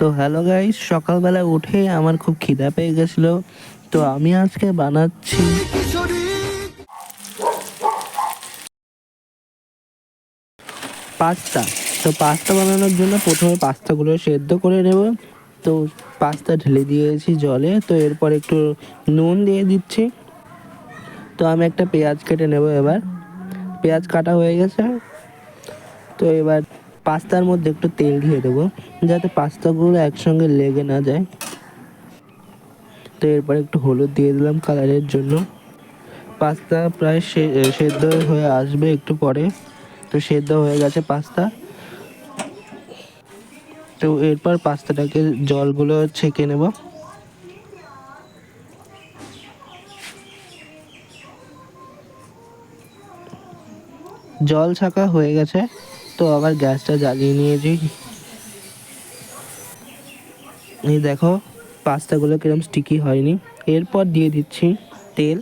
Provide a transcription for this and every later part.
তো hello guys সকালবেলা উঠে আমার খুব খিদা পেয়ে গেছিল, তো আমি আজকে বানাচ্ছি। পাস্তা, তো পাস্তা বানানোর জন্য প্রথমে পাস্তাগুলো সেদ্ধ করে নেব। তো পাস্তা ঢেলে দিয়েছি জলে, তো এরপর একটু নুন দিয়ে দিচ্ছি। তো আমি একটা পেঁয়াজ কেটে নেব এবার। পেঁয়াজ কাটা হয়ে গেছে। তো এবার পাস্তার মধ্যে একটু তেল দিয়ে দেবো, যাতে পাস্তাগুলো একসঙ্গে লেগে না যায়। তো এরপর একটু হলুদ দিয়ে দিলাম কালারের জন্য। পাস্তা প্রায় সেদ্ধ হয়ে আসবে একটু পরে। তো সেদ্ধ হয়ে গেছে পাস্তা। তো এরপর পাস্তাটাকে জলগুলো ছেঁকে নেব। জল ছাকা হয়ে গেছে। তো আবার গ্যাসটা জ্বালিয়ে নিয়েছি। এই দেখো, পাস্তাগুলো কিরম স্টিকি হয়নি। এরপর দিয়ে দিচ্ছি তেল।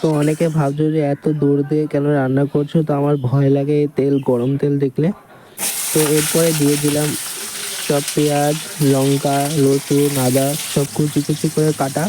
তো অনেকে ভাবছ যে এত দূর দিয়ে কেন রান্না করছ? তো আমার ভয় লাগে তেল, গরম তেল দেখলে। তো এরপরে দিয়ে দিলাম সব পেঁয়াজ, লঙ্কা, রসুন, আদা সব কুচি কুচি করে কাটা।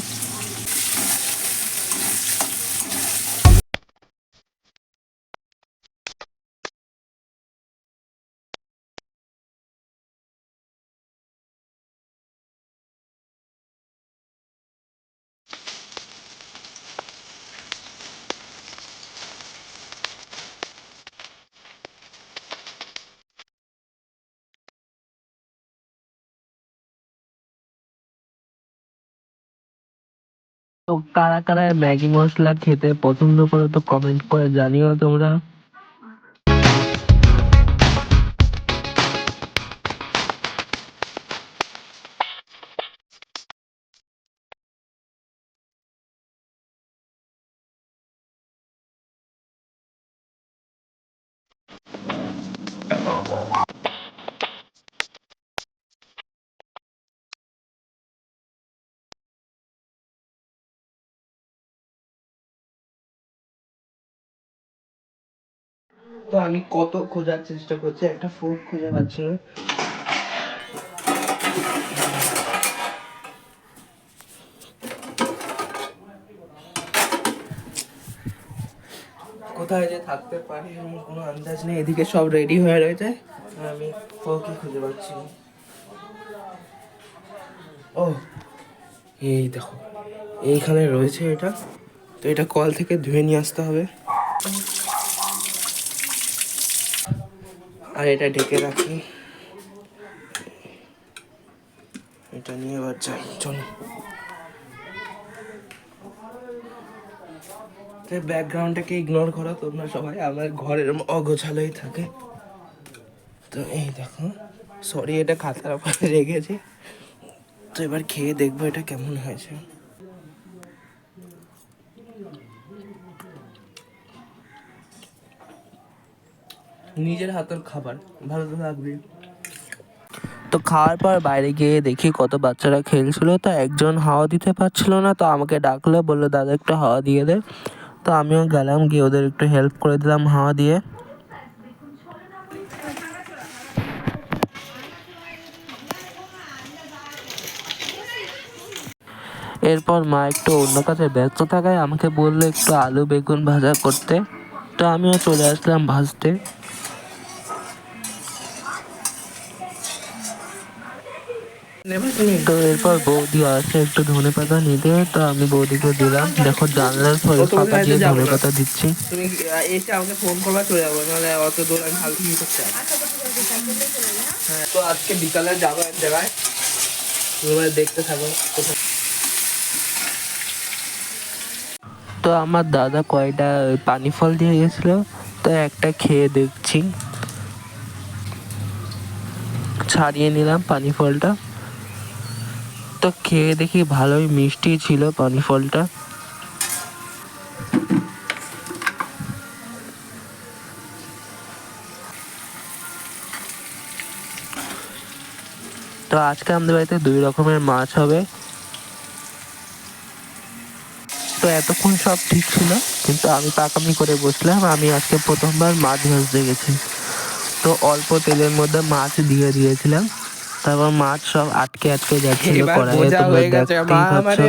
তো কারা কারা ম্যাগি মশলা খেতে পছন্দ করো তো কমেন্ট করে জানিও তোমরা। তো আমি কত খোঁজার চেষ্টা করছি, একটা ফোক খুঁজে পাচ্ছি না। কোথায় যে থাকতে পারি আমার কোনো আন্দাজ নেই, এদিকে সব রেডি হয়ে রয়েছে। আমি ফোকই খুঁজে পাচ্ছি না। ও, এই দেখো, এইখানে রয়েছে এটা। তো এটা কল থেকে ধুয়ে নিয়ে আসতে হবে। আর এটা ঢেকে রাখি। এটা নিয়ে এবার যাই, চলো। ব্যাকগ্রাউন্ডটাকে ইগনোর করো তোমরা সবাই, আমার ঘরের অগোছালোই থাকে। তো এই দেখো সরি এটা খাতার উপরে রেখেছি। তো এবার খেয়ে দেখব এটা কেমন হয়েছে। নিজের হাতের খাবার, ভালো লাগবে তো খাওয়ার পর বাইরে গিয়ে দেখি কত বাচ্চারা খেলছিল, তো একজন হাওয়া দিতে পারছিল না, তো আমাকে ডাকলো, বলল, দাদা, একটু হাওয়া দিয়ে দে। তো আমিও গেলাম, গিয়ে ওদের একটু হেল্প করে দিলাম হাওয়া দিয়ে। এরপর মা একটু অন্য কাজে ব্যস্ত থাকায় আমাকে বলল, একটু আলু বেগুন ভাজা করতে। তো আমিও চলে আসলাম ভাজতে। তো এরপর বৌদি আসে একটু ধনে পাতা নিতে তো আমি বৌদিকে দিলাম। দেখো জানলার ফলে ফাঁকা দিয়ে ধনে পাতা দিচ্ছি। তুমি এসে আমাকে ফোন করবা চলে যাব। নাহলে অত দূর আমি হালকা কি করতে হ্যাঁ তো আজকে বিকালে যাব এক জায়গায়। তোমরা দেখতে থাকো। তো আমার দাদা কয়টা পানি ফল দিয়ে গেছিল তো একটা খেয়ে দেখছি। ছাড়িয়ে নিলাম পানি ফলটা। তো খেয়ে দেখি ভালোই মিষ্টি ছিল পানি ফলটা। তো আজকে আমাদের বাড়িতে দুই রকমের মাছ হবে। তো এতক্ষণ সব ঠিক ছিল, কিন্তু আমি পাকামি করে বসলাম। আমি আজকে প্রথমবার মাছ ভাজতে গেছি। তো অল্প তেলের মধ্যে মাছ দিয়ে দিয়েছিলাম। তারপর মাছ সব আটকে আটকে যাচ্ছিল এবার কড়াইয়ে তোমরা দেখতেই পাচ্ছ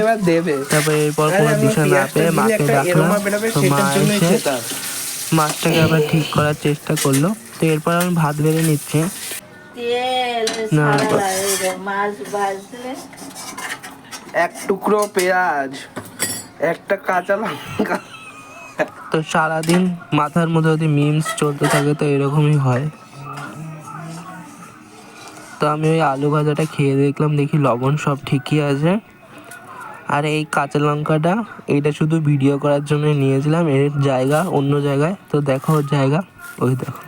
এবার এরপর কোনো দিশা না পেয়ে মাকে ডাকলাম তো মা এসে মাছটাকে আবার ঠিক করার চেষ্টা করল। তো এরপর আমি ভাত বেড়ে নিচ্ছি। তেল না, সারা বা- লাগে মাছ ভাজলে এক টুকরো পেঁয়াজ একটা কাঁচা লঙ্কা। তো সারাদিন মাথার মধ্যে যদি মিমস চলতে থাকে তো এরকমই হয়। তো আমি ওই আলু ভাজাটা খেয়ে দেখলাম, দেখি লবণ সব ঠিকই আছে। আর এই কাঁচা লঙ্কাটা, এইটা শুধু ভিডিও করার জন্য নিয়েছিলাম, এর জায়গা অন্য জায়গায়। তো দেখো ওর জায়গা, ওই দেখো।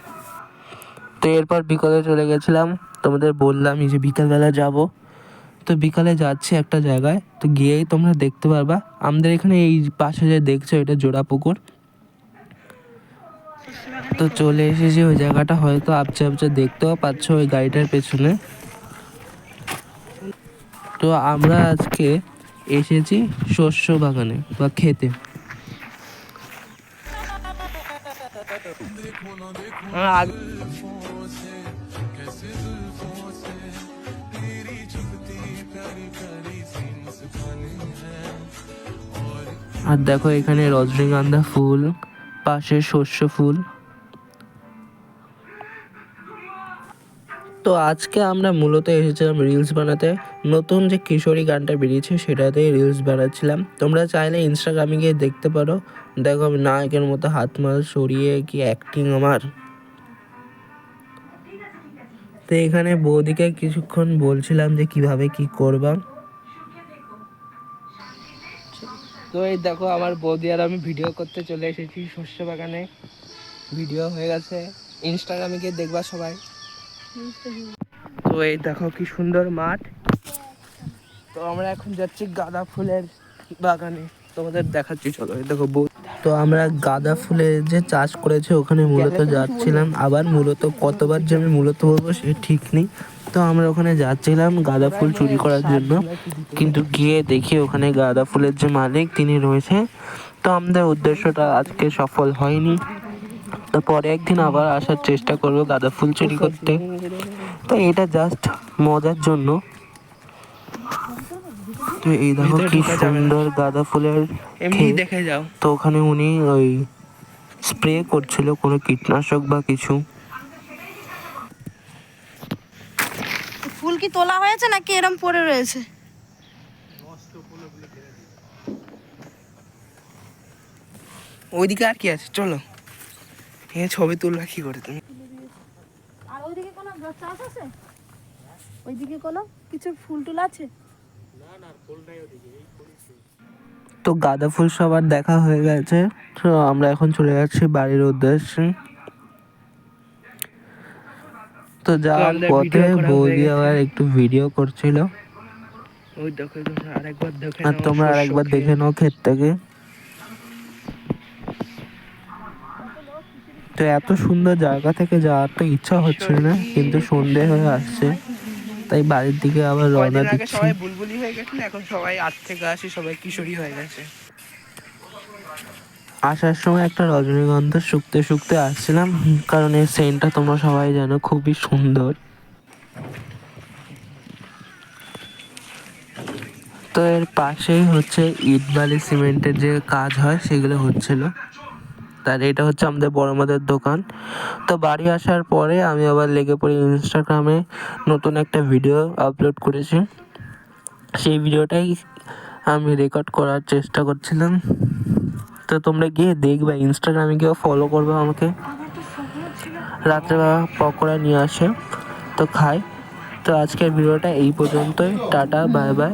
তো এরপর বিকালে চলে গেছিলাম, তোমাদের বললাম যে বিকালবেলা যাব। তো বিকালে যাচ্ছি একটা জায়গায়, তো গিয়েই তোমরা দেখতে পারবা। আমাদের এখানে এই পাশে যে দেখছ, এটা জোড়া পুকুর। তো চলে এসেছি ওই জায়গাটা। হয়তো আপচে আপচে দেখতেও পাচ্ছ ওই গাড়িটার পেছনে। তো আমরা আজকে এসেছি শস্য বাগানে বা খেতে। আর দেখো এখানে রজনীগন্ধা ফুল, পাশে শস্য ফুল। তো আজকে আমরা মূলত এসেছিলাম রিলস বানাতে। নতুন যে কিশোরী গানটা বেরিয়েছে সেটাতেই রিলস বানাচ্ছিলাম। তোমরা চাইলে ইনস্টাগ্রামে গিয়ে দেখতে পারো। দেখো আমি নায়কের মতো হাত মাল সরিয়ে কি অ্যাক্টিং আমার। তো এখানে বৌদিকে কিছুক্ষণ বলছিলাম যে কীভাবে কি করবা। তো এই দেখো আমার বৌদি আর আমি ভিডিও করতে চলে এসেছি শস্য বাগানে। ভিডিও হয়ে গেছে। ইনস্টাগ্রামে গিয়ে দেখবা সবাই। তো এই দেখো কি সুন্দর মাঠ। তো আমরা এখন যাচ্ছি গাঁদা ফুলের বাগানে। তোমাদের দেখাচ্ছি চলো এই দেখো তো আমরা গাঁদা ফুলের যে চাষ করেছে ওখানে মূলত। যাচ্ছিলাম। আবার মূলত কতবার যে আমি মূলত বলব সে ঠিক নেই। তো আমরা ওখানে যাচ্ছিলাম গাঁদা ফুল চুরি করার জন্য। কিন্তু গিয়ে দেখি ওখানে গাঁদা ফুলের যে মালিক তিনি রয়েছে। তো আমাদের উদ্দেশ্যটা আজকে সফল হয়নি। তো পরে একদিন আবার আসার চেষ্টা করব গাঁদা ফুল চুরি করতে। তো এটা জাস্ট মজার জন্য। তো এই দেখো কি। সুন্দর গাঁদা ফুলের এমনি দেখে যাও। তো ওখানে উনি ওই স্প্রে করছিল কোনো কীটনাশক বা কিছু। ফুল কি তোলা হয়েছে নাকি এরম পড়ে রয়েছে? ওইদিকে আর কি আছে? চলো। এ ছবি তুলবা কি করে তুমি? আর ওইদিকে কোনো চাষ আছে? ওইদিকে কোনো কিছু ফুল টুল আছে? তো গাঁদা ফুল সবার দেখা হয়ে গেছে তো আমরা এখন চলে যাচ্ছি বাড়ির উদ্দেশ্যে। তো যাওয়ার পথে হয়ে বৌদি আবার একটু ভিডিও করছিল। ওই দেখো তোমরা আরেকবার দেখে নাও ক্ষেত। দেখে নাও ক্ষেতটাকে তো এত সুন্দর জায়গা থেকে যাওয়ার তো ইচ্ছা হচ্ছে না কিন্তু সন্ধে হয়ে আসছে। তাই বাড়ির দিকে আবার রওনা দিচ্ছি। সবাই বুলবুলি হয়ে গেছিল এখন সবাই আট থেকে আসি সবাই কিশোরী হয়ে গেছে। আসার সময় একটা রজনীগন্ধা শুকতে শুকতে আসছিলাম কারণ এর সেন্টটা তোমরা সবাই জানো খুবই সুন্দর। তো এর পাশেই হচ্ছে ইট বালি সিমেন্টের যে কাজ হয় সেগুলো হচ্ছিল। তার এটা হচ্ছে আমাদের বড় মাদের দোকান। তো বাড়ি আসার পরে আমি আবার লেগে পড়ি ইনস্টাগ্রামে নতুন একটা ভিডিও আপলোড করেছি। সেই ভিডিওটাই আমি রেকর্ড করার চেষ্টা করছিলাম। তো তোমরা গিয়ে দেখবে ইনস্টাগ্রামে গিয়ে ফলো করবে আমাকে। রাত্রেবেলা পকোড়া নিয়ে আসে, তো খাই তো আজকের ভিডিওটা এই পর্যন্তই, টাটা বাই বাই